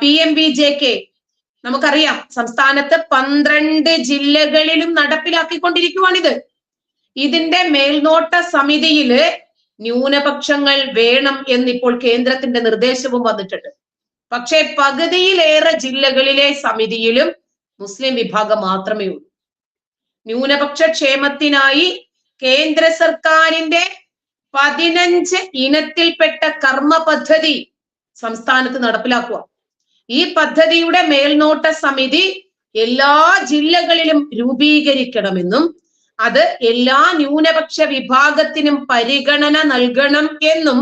P M B J K. നമുക്കറിയാം സംസ്ഥാനത്ത് പന്ത്രണ്ട് ജില്ലകളിലും നടപ്പിലാക്കിക്കൊണ്ടിരിക്കുവാണിത്. ഇതിന്റെ മേൽനോട്ട സമിതിയിൽ ന്യൂനപക്ഷങ്ങൾ വേണം എന്നിപ്പോൾ കേന്ദ്രത്തിന്റെ നിർദ്ദേശവും വന്നിട്ടുണ്ട്. പക്ഷേ പകുതിയിലേറെ ജില്ലകളിലെ സമിതിയിലും മുസ്ലിം വിഭാഗം മാത്രമേ ഉള്ളൂ. ന്യൂനപക്ഷ ക്ഷേമത്തിനായി കേന്ദ്ര സർക്കാരിന്റെ പതിനഞ്ച് ഇനത്തിൽപ്പെട്ട കർമ്മ പദ്ധതി സംസ്ഥാനത്ത് നടപ്പിലാക്കുക ഈ പദ്ധതിയുടെ മേൽനോട്ട സമിതി എല്ലാ ജില്ലകളിലും രൂപീകരിക്കണമെന്നും അത് എല്ലാ ന്യൂനപക്ഷ വിഭാഗത്തിനും പരിഗണന നൽകണം എന്നും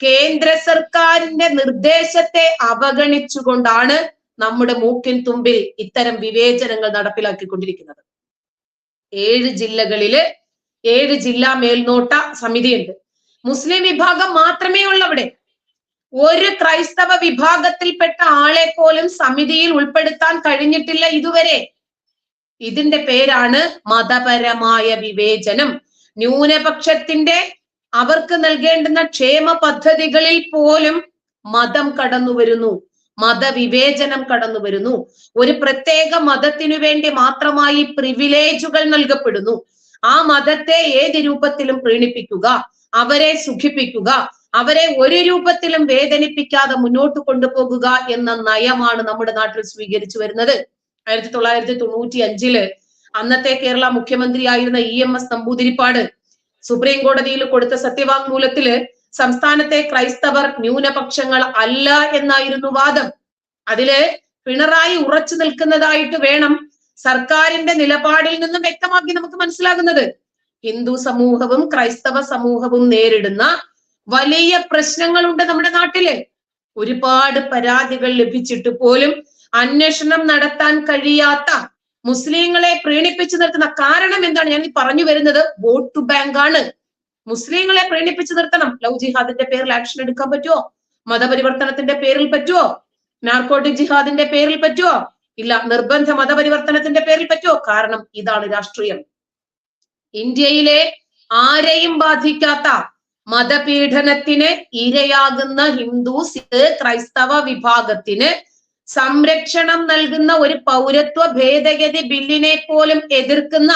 കേന്ദ്ര സർക്കാരിന്റെ നിർദ്ദേശത്തെ അവഗണിച്ചുകൊണ്ടാണ് നമ്മുടെ മൂക്കിൻ തുമ്പിൽ ഇത്തരം വിവേചനങ്ങൾ നടപ്പിലാക്കിക്കൊണ്ടിരിക്കുന്നത്. ഏഴ് ജില്ലകളിൽ ഏഴ് ജില്ലാ മേൽനോട്ട സമിതിയുണ്ട്. മുസ്ലിം വിഭാഗം മാത്രമേ ഉള്ളവിടെ. ഒരു ക്രൈസ്തവ വിഭാഗത്തിൽപ്പെട്ട ആളെ പോലും സമിതിയിൽ ഉൾപ്പെടുത്താൻ കഴിഞ്ഞിട്ടില്ല ഇതുവരെ. ഇതിന്റെ പേരാണ് മതപരമായ വിവേചനം. ന്യൂനപക്ഷത്തിന്റെ അവർക്ക് നൽകേണ്ടുന്ന ക്ഷേമ പദ്ധതികളിൽ പോലും മതം കടന്നു വരുന്നു. മതവിവേചനം കടന്നു വരുന്നു. ഒരു പ്രത്യേക മതത്തിനു വേണ്ടി മാത്രമായി പ്രിവിലേജുകൾ നൽകപ്പെടുന്നു. ആ മതത്തെ ഏത് രൂപത്തിലും പ്രീണിപ്പിക്കുക അവരെ സുഖിപ്പിക്കുക അവരെ ഒരു രൂപത്തിലും വേദനിപ്പിക്കാതെ മുന്നോട്ട് കൊണ്ടുപോകുക എന്ന നയമാണ് നമ്മുടെ നാട്ടിൽ സ്വീകരിച്ചു വരുന്നത്. ആയിരത്തി തൊള്ളായിരത്തി തൊണ്ണൂറ്റി അഞ്ചിൽ അന്നത്തെ കേരള മുഖ്യമന്ത്രിയായിരുന്ന E M S Namboodiripad supreme കോടതിയിൽ കൊടുത്ത സത്യവാങ്മൂലത്തിൽ സംസ്ഥാനത്തെ ക്രൈസ്തവർ ന്യൂനപക്ഷങ്ങൾ അല്ല എന്നായിരുന്നു വാദം. അതിൽ പിണറായി ഉറച്ചു നിൽക്കുന്നതായിട്ട് വേണം സർക്കാരിന്റെ നിലപാടിൽ നിന്നും വ്യക്തമാക്കി നമുക്ക് മനസ്സിലാകുന്നത്. ഹിന്ദു സമൂഹവും ക്രൈസ്തവ സമൂഹവും നേരിടുന്ന വലിയ പ്രശ്നങ്ങളുണ്ട് നമ്മുടെ നാട്ടിൽ. ഒരുപാട് പരാതികൾ ലഭിച്ചിട്ട് പോലും അന്വേഷണം നടത്താൻ കഴിയാത്ത മുസ്ലിങ്ങളെ പ്രീണിപ്പിച്ചു നിർത്തുന്ന കാരണം എന്താണ്? ഞാൻ പറഞ്ഞു വരുന്നത് വോട്ട് ടു ബാങ്ക് ആണ്. മുസ്ലിങ്ങളെ പ്രീണിപ്പിച്ചു നിർത്തണം. ലവ് ജിഹാദിന്റെ പേരിൽ ആക്ഷൻ എടുക്കാൻ പറ്റുമോ മതപരിവർത്തനത്തിന്റെ പേരിൽ പറ്റുമോ നാർക്കോട്ടിക് ജിഹാദിന്റെ പേരിൽ പറ്റുമോ ഇല്ല നിർബന്ധ മതപരിവർത്തനത്തിന്റെ പേരിൽ പറ്റുമോ കാരണം ഇതാണ് രാഷ്ട്രീയം. ഇന്ത്യയിലെ ആരെയും ബാധിക്കാത്ത മതപീഡനത്തിന് ഇരയാകുന്ന ഹിന്ദു സിഖ് ക്രൈസ്തവ വിഭാഗത്തിന് സംരക്ഷണം നൽകുന്ന ഒരു പൗരത്വ ഭേദഗതി ബില്ലിനെ പോലും എതിർക്കുന്ന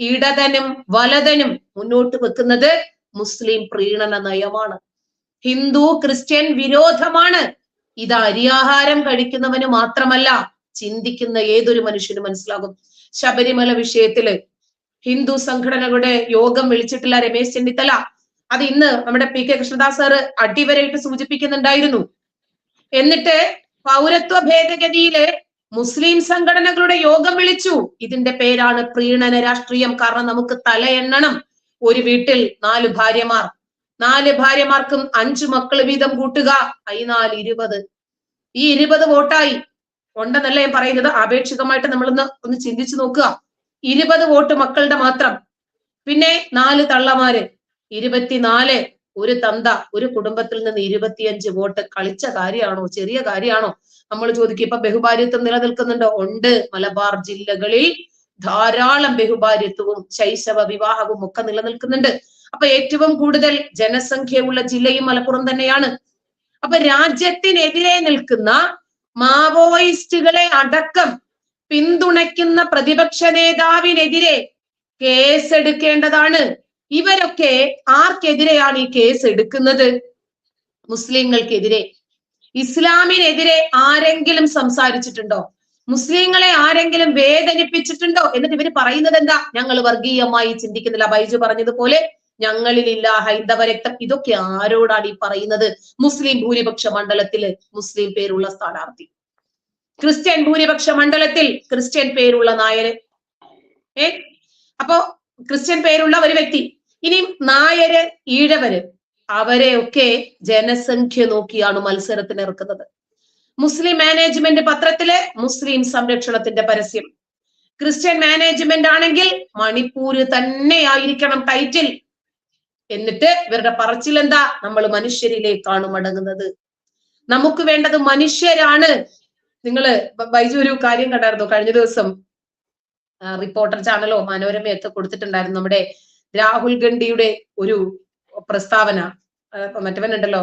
ഇടതനും വലതനും മുന്നോട്ട് വെക്കുന്നത് മുസ്ലിം പ്രീണന നയമാണ്. ഹിന്ദു ക്രിസ്ത്യൻ വിരോധമാണ്. ഇത് അരിയാഹാരം കഴിക്കുന്നവന് മാത്രമല്ല ചിന്തിക്കുന്ന ഏതൊരു മനുഷ്യനും മനസ്സിലാകും. ശബരിമല വിഷയത്തിൽ ഹിന്ദു സംഘടനകളുടെ യോഗം വിളിച്ചിട്ടില്ല രമേശ് ചെന്നിത്തല. അത് ഇന്ന് നമ്മുടെ പി കെ കൃഷ്ണദാസ് സാറ് അടിവരയിട്ട് സൂചിപ്പിക്കുന്നുണ്ടായിരുന്നു. എന്നിട്ട് പൗരത്വ ഭേദഗതിയിലെ മുസ്ലിം സംഘടനകളുടെ യോഗം വിളിച്ചു. ഇതിന്റെ പേരാണ് പ്രീണന രാഷ്ട്രീയം. കാരണം നമുക്ക് തലയെണ്ണണം ഒരു വീട്ടിൽ നാല് ഭാര്യമാർ. നാല് ഭാര്യമാർക്കും അഞ്ചു മക്കൾ വീതം കൂട്ടുക. അതിനാല് ഇരുപത്. ഈ ഇരുപത് വോട്ടായി. ഉണ്ടെന്നല്ല ഞാൻ പറയുന്നത്. ആപേക്ഷികമായിട്ട് നമ്മളൊന്ന് ഒന്ന് ചിന്തിച്ചു നോക്കുക. ഇരുപത് വോട്ട് മക്കളുടെ മാത്രം. പിന്നെ നാല് തള്ളമാര്. ഇരുപത്തിനാല് ഒരു തന്ത ഒരു കുടുംബത്തിൽ നിന്ന് ഇരുപത്തിയഞ്ച് വോട്ട് കളിച്ച കാര്യമാണോ? ചെറിയ കാര്യമാണോ? നമ്മൾ ചോദിക്കും ഇപ്പൊ ബഹുഭാര്യത്വം നിലനിൽക്കുന്നുണ്ടോ? ഉണ്ട്. മലബാർ ജില്ലകളിൽ ധാരാളം ബഹുഭാര്യത്വവും ശൈശവ വിവാഹവും ഒക്കെ നിലനിൽക്കുന്നുണ്ട്. അപ്പൊ ഏറ്റവും കൂടുതൽ ജനസംഖ്യയുള്ള ജില്ലയും മലപ്പുറം തന്നെയാണ്. അപ്പൊ രാജ്യത്തിനെതിരെ നിൽക്കുന്ന മാവോയിസ്റ്റുകളെ അടക്കം പിന്തുണയ്ക്കുന്ന പ്രതിപക്ഷ നേതാവിനെതിരെ കേസെടുക്കേണ്ടതാണ്. ഇവരൊക്കെ ആർക്കെതിരെയാണ് ഈ കേസ് എടുക്കുന്നത്? മുസ്ലിങ്ങൾക്കെതിരെ. ഇസ്ലാമിനെതിരെ ആരെങ്കിലും സംസാരിച്ചിട്ടുണ്ടോ? മുസ്ലിങ്ങളെ ആരെങ്കിലും വേദനിപ്പിച്ചിട്ടുണ്ടോ? എന്നിട്ട് ഇവർ പറയുന്നത് എന്താ ഞങ്ങൾ വർഗീയമായി ചിന്തിക്കുന്നില്ല. ബൈജു പറഞ്ഞതുപോലെ ഞങ്ങളിലില്ല. ഹൈന്ദവ രക്തം. ഇതൊക്കെ ആരോടാണ് ഈ പറയുന്നത്? മുസ്ലിം ഭൂരിപക്ഷ മണ്ഡലത്തിൽ മുസ്ലിം പേരുള്ള സ്ഥാനാർത്ഥി. ക്രിസ്ത്യൻ ഭൂരിപക്ഷ മണ്ഡലത്തിൽ ക്രിസ്ത്യൻ പേരുള്ള നായര്. ഏ? അപ്പോ ക്രിസ്ത്യൻ പേരുള്ള ഒരു വ്യക്തി ഇനി നായര് ഈഴവര് അവരെയൊക്കെ ജനസംഖ്യ നോക്കിയാണ് മത്സരത്തിന് ഇറക്കുന്നത് മുസ്ലിം മാനേജ്മെന്റ് പത്രത്തിലെ മുസ്ലിം സംരക്ഷണത്തിന്റെ പരസ്യം. ക്രിസ്ത്യൻ മാനേജ്മെന്റ് ആണെങ്കിൽ മണിപ്പൂര് തന്നെയായിരിക്കണം ടൈറ്റിൽ. എന്നിട്ട് ഇവരുടെ പറച്ചിൽ എന്താ നമ്മൾ മനുഷ്യരിലേക്കാണ് മടങ്ങുന്നത്. നമുക്ക് വേണ്ടത് മനുഷ്യരാണ്. നിങ്ങൾ ബൈജു ഒരു കാര്യം കണ്ടായിരുന്നു? കഴിഞ്ഞ ദിവസം റിപ്പോർട്ടർ ചാനലോ മനോരമയൊക്കെ കൊടുത്തിട്ടുണ്ടായിരുന്നു നമ്മുടെ രാഹുൽ ഗണ്ഡിയുടെ ഒരു പ്രസ്താവന മറ്റവനുണ്ടല്ലോ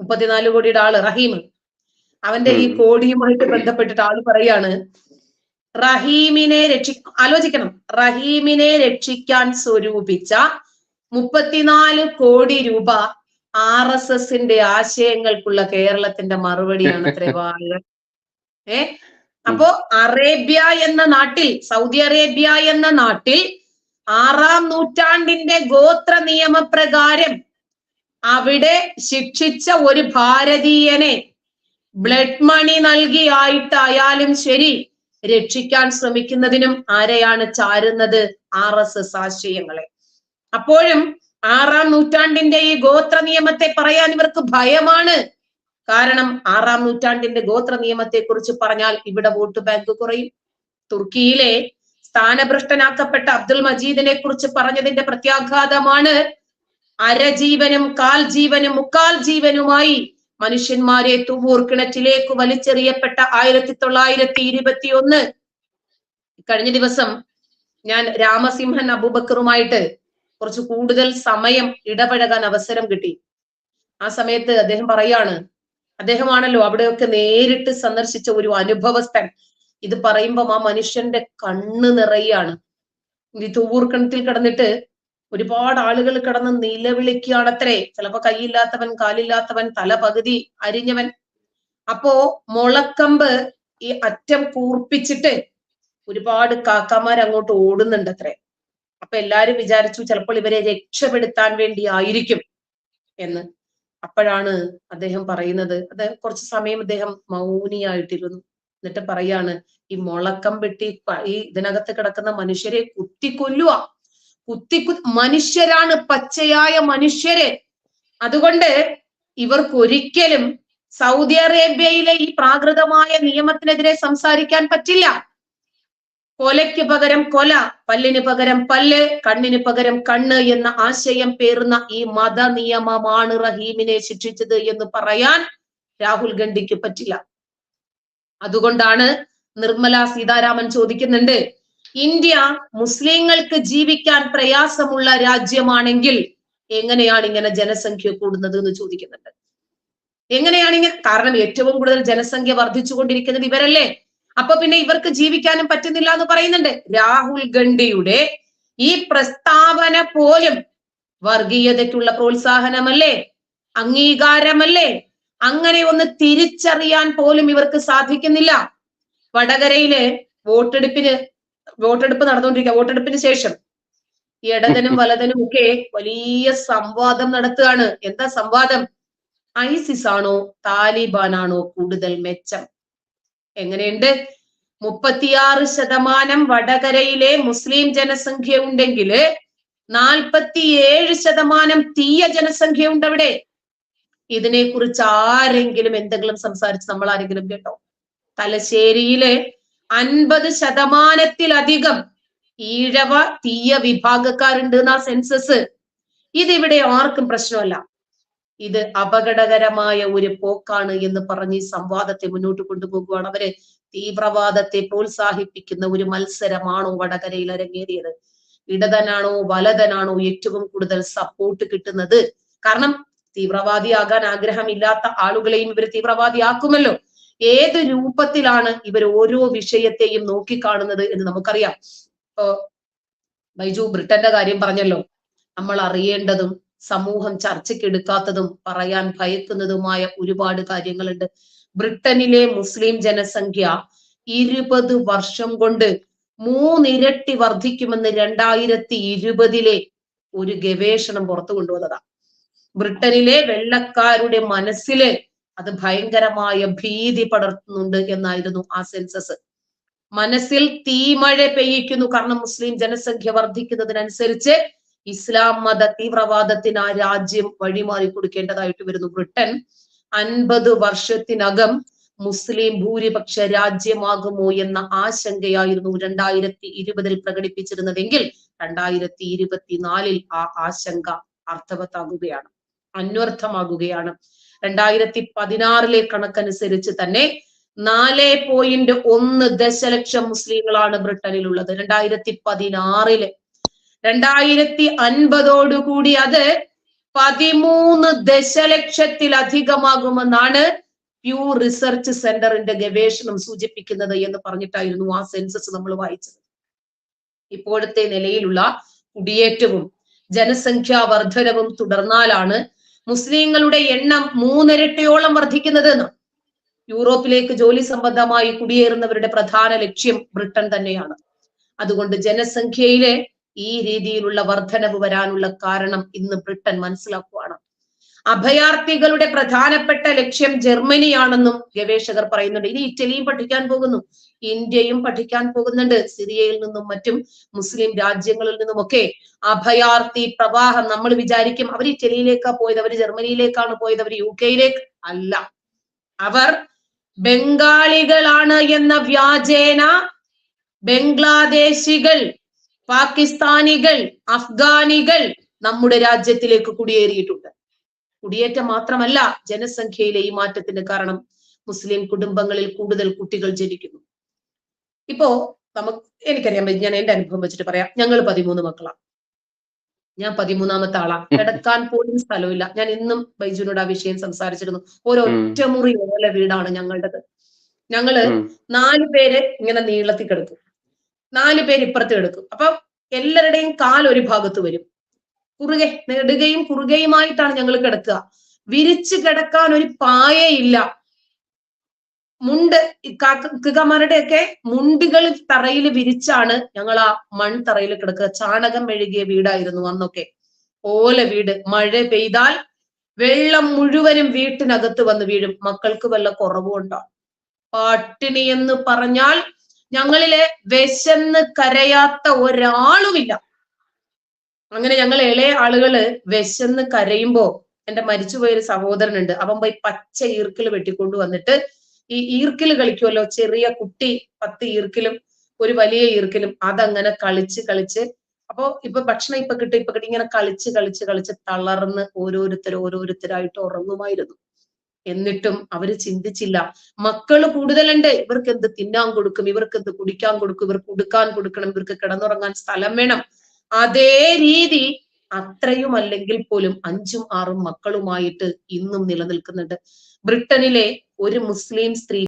മുപ്പത്തിനാല് കോടിയുടെ ആൾ റഹീം. അവന്റെ ഈ കോടിയുമായിട്ട് ബന്ധപ്പെട്ടിട്ട് ആൾ പറയാണ് റഹീമിനെ രക്ഷി ആലോചിക്കണം. റഹീമിനെ രക്ഷിക്കാൻ സ്വരൂപിച്ച മുപ്പത്തിനാല് കോടി രൂപ ആർ എസ് എസിന്റെ ആശയങ്ങൾക്കുള്ള കേരളത്തിന്റെ മറുപടിയാണ് അത്രേ വാഴ ഏ? അപ്പോ അറേബ്യ എന്ന നാട്ടിൽ സൗദി അറേബ്യ എന്ന നാട്ടിൽ ആറാം നൂറ്റാണ്ടിന്റെ ഗോത്ര നിയമപ്രകാരം അവിടെ ശിക്ഷിച്ച ഒരു ഭാരതീയനെ ബ്ലഡ് മണി നൽകിയായിട്ടായാലും ശരി രക്ഷിക്കാൻ ശ്രമിക്കുന്നതിനും ആരെയാണ് ചാരുന്നത്? ആർ എസ് എസ് ആശയങ്ങളെ. അപ്പോഴും ആറാം നൂറ്റാണ്ടിന്റെ ഈ ഗോത്ര നിയമത്തെ പറയാൻ ഇവർക്ക് ഭയമാണ്. കാരണം ആറാം നൂറ്റാണ്ടിന്റെ ഗോത്ര നിയമത്തെ കുറിച്ച് പറഞ്ഞാൽ ഇവിടെ വോട്ട് ബാങ്ക് കുറയും. തുർക്കിയിലെ സ്ഥാനഭ്രഷ്ടനാക്കപ്പെട്ട അബ്ദുൽ മജീദിനെ കുറിച്ച് പറഞ്ഞതിന്റെ പ്രത്യാഘാതമാണ് അരജീവനും കാൽ ജീവനും മുക്കാൽ ജീവനുമായി മനുഷ്യന്മാരെ തുവൂർ കിണറ്റിലേക്ക് വലിച്ചെറിയപ്പെട്ട ആയിരത്തി തൊള്ളായിരത്തി ഇരുപത്തി ഒന്ന് കഴിഞ്ഞ ദിവസം ഞാൻ രാമസിംഹൻ അബൂബക്കറുമായിട്ട് കുറച്ച് കൂടുതൽ സമയം ഇടപഴകാൻ അവസരം കിട്ടി. ആ സമയത്ത് അദ്ദേഹം പറയാണ് അദ്ദേഹമാണല്ലോ അവിടെയൊക്കെ നേരിട്ട് സന്ദർശിച്ച ഒരു അനുഭവസ്ഥൻ. ഇത് പറയുമ്പം ആ മനുഷ്യന്റെ കണ്ണ് നിറയാണ്. ഈ തൂവൂർക്കണത്തിൽ കിടന്നിട്ട് ഒരുപാട് ആളുകൾ കിടന്ന് നിലവിളിക്കുകയാണത്രേ. ചിലപ്പോ കൈയില്ലാത്തവൻ കാലില്ലാത്തവൻ തല പകുതി അരിഞ്ഞവൻ. അപ്പോ മുളക്കമ്പ് ഈ അറ്റം കൂർപ്പിച്ചിട്ട് ഒരുപാട് കാക്കമാർ അങ്ങോട്ട് ഓടുന്നുണ്ട് അത്രേ അപ്പൊ എല്ലാരും വിചാരിച്ചു ചിലപ്പോൾ ഇവരെ രക്ഷപ്പെടുത്താൻ വേണ്ടി ആയിരിക്കും എന്ന്. അപ്പോഴാണ് അദ്ദേഹം പറയുന്നത്. അത് കുറച്ച് സമയം അദ്ദേഹം മൗനിയായിട്ടിരുന്നു. എന്നിട്ട് പറയാണ് ഈ മുളക്കം വെട്ടി ഈ ഇതിനകത്ത് കിടക്കുന്ന മനുഷ്യരെ കുത്തിക്കൊല്ലുക കുത്തി മനുഷ്യരാണ് പച്ചയായ മനുഷ്യരെ. അതുകൊണ്ട് ഇവർക്കൊരിക്കലും സൗദി അറേബ്യയിലെ ഈ പ്രാകൃതമായ നിയമത്തിനെതിരെ സംസാരിക്കാൻ പറ്റില്ല. കൊലയ്ക്ക് പകരം കൊല പല്ലിന് പകരം പല്ല് കണ്ണിന് പകരം കണ്ണ് എന്ന ആശയം പേറുന്ന ഈ മത നിയമമാണ് റഹീമിനെ ശിക്ഷിച്ചത് എന്ന് പറയാൻ രാഹുൽ ഗാന്ധിക്ക് പറ്റില്ല. അതുകൊണ്ടാണ് നിർമ്മല സീതാരാമൻ ചോദിക്കുന്നുണ്ട് ഇന്ത്യ മുസ്ലിങ്ങൾക്ക് ജീവിക്കാൻ പ്രയാസമുള്ള രാജ്യമാണെങ്കിൽ എങ്ങനെയാണ് ഇങ്ങനെ ജനസംഖ്യ കൂടുന്നത് എന്ന് ചോദിക്കുന്നുണ്ട്. എങ്ങനെയാണ് ഇങ്ങനെ കാരണം ഏറ്റവും കൂടുതൽ ജനസംഖ്യ വർദ്ധിച്ചുകൊണ്ടിരിക്കുന്നത് ഇവരല്ലേ? അപ്പൊ പിന്നെ ഇവർക്ക് ജീവിക്കാനും പറ്റുന്നില്ല എന്ന് പറയുന്നുണ്ട്. രാഹുൽ ഗണ്ഡിയുടെ ഈ പ്രസ്താവന പോലും വർഗീയതയ്ക്കുള്ള പ്രോത്സാഹനമല്ലേ? അംഗീകാരമല്ലേ? അങ്ങനെ ഒന്ന് തിരിച്ചറിയാൻ പോലും ഇവർക്ക് സാധിക്കുന്നില്ല. വടകരയിലെ വോട്ടെടുപ്പിന് വോട്ടെടുപ്പ് നടന്നുകൊണ്ടിരിക്കുക വോട്ടെടുപ്പിന് ശേഷം ഇടതനും വലതനും ഒക്കെ വലിയ സംവാദം നടത്തുകയാണ്. എന്താ സംവാദം? ഐസിസ് ആണോ താലിബാൻ ആണോ കൂടുതൽ മെച്ചം? എങ്ങനെയുണ്ട്? മുപ്പത്തിയാറ് ശതമാനം വടകരയിലെ മുസ്ലിം ജനസംഖ്യ ഉണ്ടെങ്കിൽ നാൽപ്പത്തിയേഴ് ശതമാനം തീയ ജനസംഖ്യ ഉണ്ട് അവിടെ ഇതിനെ കുറിച്ച് ആരെങ്കിലും എന്തെങ്കിലും സംസാരിച്ച് നമ്മൾ ആരെങ്കിലും കേട്ടോ? തലശ്ശേരിയിലെ അൻപത് ശതമാനത്തിലധികം ഈഴവ തീയ വിഭാഗക്കാരുണ്ട് എന്നാ സെൻസസ് ഇതിവിടെ ആർക്കും പ്രശ്നമല്ല. ഇത് അപകടകരമായ ഒരു പോക്കാണ് എന്ന് പറഞ്ഞ് ഈ സംവാദത്തെ മുന്നോട്ട് കൊണ്ടുപോകുകയാണ് അവർ. തീവ്രവാദത്തെ പ്രോത്സാഹിപ്പിക്കുന്ന ഒരു മത്സരമാണോ വടകരയിൽ അരങ്ങേറിയത്? ഇടതനാണോ വലതനാണോ ഏറ്റവും കൂടുതൽ സപ്പോർട്ട് കിട്ടുന്നത്? കാരണം തീവ്രവാദിയാകാൻ ആഗ്രഹമില്ലാത്ത ആളുകളെയും ഇവർ തീവ്രവാദിയാക്കുമല്ലോ. ഏത് രൂപത്തിലാണ് ഇവർ ഓരോ വിഷയത്തെയും നോക്കിക്കാണുന്നത് എന്ന് നമുക്കറിയാം. ഇപ്പോ ബൈജു ബ്രിട്ടന്റെ കാര്യം പറഞ്ഞല്ലോ. നമ്മൾ അറിയേണ്ടതും സമൂഹം ചർച്ചയ്ക്കെടുക്കാത്തതും പറയാൻ ഭയക്കുന്നതുമായ ഒരുപാട് കാര്യങ്ങളുണ്ട്. ബ്രിട്ടനിലെ മുസ്ലിം ജനസംഖ്യ ഇരുപത് വർഷം കൊണ്ട് മൂന്നിരട്ടി വർദ്ധിക്കുമെന്ന് രണ്ടായിരത്തി ഇരുപതിലെ ഒരു ഗവേഷണം പുറത്തു കൊണ്ടുവന്നതാ. ബ്രിട്ടനിലെ വെള്ളക്കാരുടെ മനസ്സിൽ അത് ഭയങ്കരമായ ഭീതി പടർത്തുന്നുണ്ട് എന്നായിരുന്നു ആ സെൻസസ്. മനസ്സിൽ തീമഴ പെയ്യിക്കുന്നു. കാരണം മുസ്ലിം ജനസംഖ്യ വർദ്ധിക്കുന്നതിനനുസരിച്ച് ഇസ്ലാം മത തീവ്രവാദത്തിന് ആ രാജ്യം വഴിമാറി കൊടുക്കേണ്ടതായിട്ട് വരുന്നു. ബ്രിട്ടൻ അൻപത് വർഷത്തിനകം മുസ്ലിം ഭൂരിപക്ഷ രാജ്യമാകുമോ എന്ന ആശങ്കയായിരുന്നു രണ്ടായിരത്തി ഇരുപതിൽ പ്രകടിപ്പിച്ചിരുന്നതെങ്കിൽ രണ്ടായിരത്തി ഇരുപത്തിനാലിൽ ആ ആശങ്ക അർത്ഥവത്താകുകയാണ്. അന്വർത്ഥമാകുകയാണ്. രണ്ടായിരത്തി പതിനാറിലെ കണക്കനുസരിച്ച് തന്നെ നാല് പോയിന്റ് ഒന്ന് ദശലക്ഷം മുസ്ലിങ്ങളാണ് ബ്രിട്ടനിലുള്ളത്. രണ്ടായിരത്തി പതിനാറിൽ രണ്ടായിരത്തി അൻപതോടുകൂടി അത് പതിമൂന്ന് ദശലക്ഷത്തിലധികമാകുമെന്നാണ് പ്യൂ റിസർച്ച് സെന്ററിന്റെ ഗവേഷണം സൂചിപ്പിക്കുന്നത് എന്ന് പറഞ്ഞിട്ടായിരുന്നു ആ സെൻസസ് നമ്മൾ വായിച്ചത്. ഇപ്പോഴത്തെ നിലയിലുള്ള കുടിയേറ്റവും ജനസംഖ്യാ വർധനവും തുടർന്നാലാണ് മുസ്ലിങ്ങളുടെ എണ്ണം മൂന്നിരട്ടിയോളം വർദ്ധിക്കുന്നതെന്ന് യൂറോപ്പിലേക്ക് ജോലി സംബന്ധമായി കുടിയേറുന്നവരുടെ പ്രധാന ലക്ഷ്യം ബ്രിട്ടൻ തന്നെയാണ്. അതുകൊണ്ട് ജനസംഖ്യയിലെ ഈ രീതിയിലുള്ള വർധനവ് വരാനുള്ള കാരണം ഇന്ന് ബ്രിട്ടൻ മനസ്സിലാക്കുവാണ്. അഭയാർത്ഥികളുടെ പ്രധാനപ്പെട്ട ലക്ഷ്യം ജർമ്മനിയാണെന്നും ഗവേഷകർ പറയുന്നുണ്ട്. ഇനി ഇറ്റലിയും പഠിക്കാൻ പോകുന്നു ഇന്ത്യയും പഠിക്കാൻ പോകുന്നുണ്ട് സിറിയയിൽ നിന്നും മറ്റും മുസ്ലിം രാജ്യങ്ങളിൽ നിന്നും ഒക്കെ അഭയാർത്ഥി പ്രവാഹം നമ്മൾ വിചാരിക്കും അവർ ഇറ്റലിയിലേക്കാ പോയത് അവർ ജർമ്മനിയിലേക്കാണ് പോയത് അവർ യു കെയിലേക്ക് അല്ല. അവർ ബംഗാളികളാണ് എന്ന വ്യാജേന ബംഗ്ലാദേശികൾ പാകിസ്ഥാനികൾ അഫ്ഗാനികൾ നമ്മുടെ രാജ്യത്തിലേക്ക് കുടിയേറിയിട്ടുണ്ട്. കുടിയേറ്റം മാത്രമല്ല ജനസംഖ്യയിലെ ഈ മാറ്റത്തിന് കാരണം മുസ്ലിം കുടുംബങ്ങളിൽ കൂടുതൽ കുട്ടികൾ ജനിക്കുന്നു. ഇപ്പോ നമുക്ക് എനിക്കറിയാൻ പറ്റും ഞാൻ എന്റെ അനുഭവം വെച്ചിട്ട് പറയാം. ഞങ്ങൾ പതിമൂന്ന് മക്കളാണ് ഞാൻ പതിമൂന്നാമത്തെ ആളാ. കിടക്കാൻ പോലും സ്ഥലമില്ല. ഞാൻ ഇന്നും ബൈജുനോട് ആ വിഷയം സംസാരിച്ചിരുന്നു. ഒരൊറ്റ മുറി ഓല വീടാണ് ഞങ്ങളുടേത്. ഞങ്ങൾ നാല് പേര് ഇങ്ങനെ നീളത്തിൽ കിടക്കും. നാല് പേര് ഇപ്പുറത്ത് കിടക്കും. അപ്പൊ എല്ലാവരുടെയും കാൽ ഒരു ഭാഗത്ത് വരും. കുറുകെ നെടുകയും കുറുകയുമായിട്ടാണ് ഞങ്ങൾ കിടക്കുക. വിരിച്ച് കിടക്കാൻ ഒരു പായയില്ല. മുണ്ട് കാക്കമാരുടെയൊക്കെ മുണ്ടുകൾ തറയിൽ വിരിച്ചാണ് ഞങ്ങൾ ആ മൺതറയിൽ കിടക്കുക. ചാണകം മെഴുകിയ വീടായിരുന്നു അന്നൊക്കെ. ഓല വീട്. മഴ പെയ്താൽ വെള്ളം മുഴുവനും വീട്ടിനകത്ത് വന്ന് വീഴും. മക്കൾക്ക് വല്ല കുറവുണ്ടോ പട്ടിണി എന്ന് പറഞ്ഞാൽ ഞങ്ങളിലെ വിശന്ന് കരയാത്ത ഒരാളുമില്ല. അങ്ങനെ ഞങ്ങൾ ഇളയ ആളുകൾ വിശന്ന് കരയുമ്പോ എന്റെ മരിച്ചുപോയൊരു സഹോദരനുണ്ട്. അവൻ പോയി പച്ച ഈർക്കിൽ വെട്ടിക്കൊണ്ടു വന്നിട്ട് ഈ ഈർക്കിൽ കളിക്കുമല്ലോ ചെറിയ കുട്ടി പത്ത് ഈർക്കിലും ഒരു വലിയ ഈർക്കിലും അതങ്ങനെ കളിച്ച് കളിച്ച് അപ്പോ ഇപ്പൊ ഭക്ഷണം ഇപ്പൊ കിട്ടും ഇപ്പൊ കിട്ടും. ഇങ്ങനെ കളിച്ച് കളിച്ച് കളിച്ച് തളർന്ന് ഓരോരുത്തർ ഓരോരുത്തരായിട്ട് ഉറങ്ങുമായിരുന്നു. എന്നിട്ടും അവർ ചിന്തിച്ചില്ല. മക്കൾ കൂടുതലുണ്ട്. ഇവർക്ക് എന്ത് തിന്നാൻ കൊടുക്കും? ഇവർക്ക് എന്ത് കുടിക്കാൻ കൊടുക്കും? ഇവർക്ക് ഉടുക്കാൻ കൊടുക്കണം. ഇവർക്ക് കിടന്നുറങ്ങാൻ സ്ഥലം വേണം. അതേ രീതി അത്രയും അല്ലെങ്കിൽ പോലും അഞ്ചും ആറും മക്കളുമായിട്ട് ഇന്നും നിലനിൽക്കുന്നുണ്ട്. ബ്രിട്ടനിലെ ഒരു മുസ്ലിം സ്ത്രീ